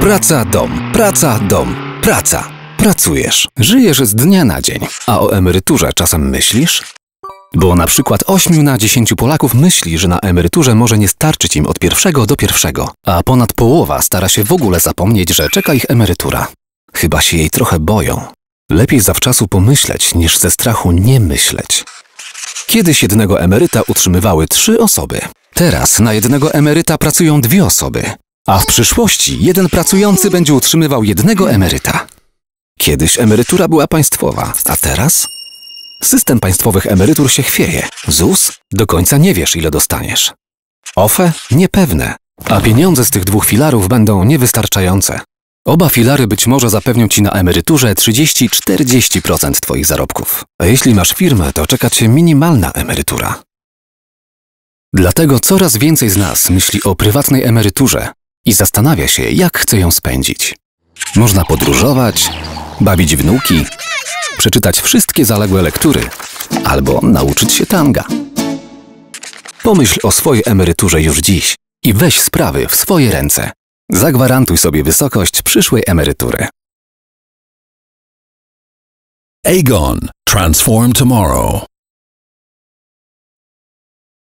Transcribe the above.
Praca, dom, praca, dom, praca. Pracujesz, żyjesz z dnia na dzień. A o emeryturze czasem myślisz? Bo na przykład 8 na 10 Polaków myśli, że na emeryturze może nie starczyć im od pierwszego do pierwszego, a ponad połowa stara się w ogóle zapomnieć, że czeka ich emerytura. Chyba się jej trochę boją. Lepiej zawczasu pomyśleć, niż ze strachu nie myśleć. Kiedyś jednego emeryta utrzymywały trzy osoby. Teraz na jednego emeryta pracują dwie osoby, a w przyszłości jeden pracujący będzie utrzymywał jednego emeryta. Kiedyś emerytura była państwowa, a teraz? System państwowych emerytur się chwieje. ZUS? Do końca nie wiesz, ile dostaniesz. OFE? Niepewne. A pieniądze z tych dwóch filarów będą niewystarczające. Oba filary być może zapewnią Ci na emeryturze 30-40% Twoich zarobków. A jeśli masz firmę, to czeka Cię minimalna emerytura. Dlatego coraz więcej z nas myśli o prywatnej emeryturze i zastanawia się, jak chce ją spędzić. Można podróżować, bawić wnuki, przeczytać wszystkie zaległe lektury albo nauczyć się tanga. Pomyśl o swojej emeryturze już dziś i weź sprawy w swoje ręce. Zagwarantuj sobie wysokość przyszłej emerytury. Aegon. Transform tomorrow.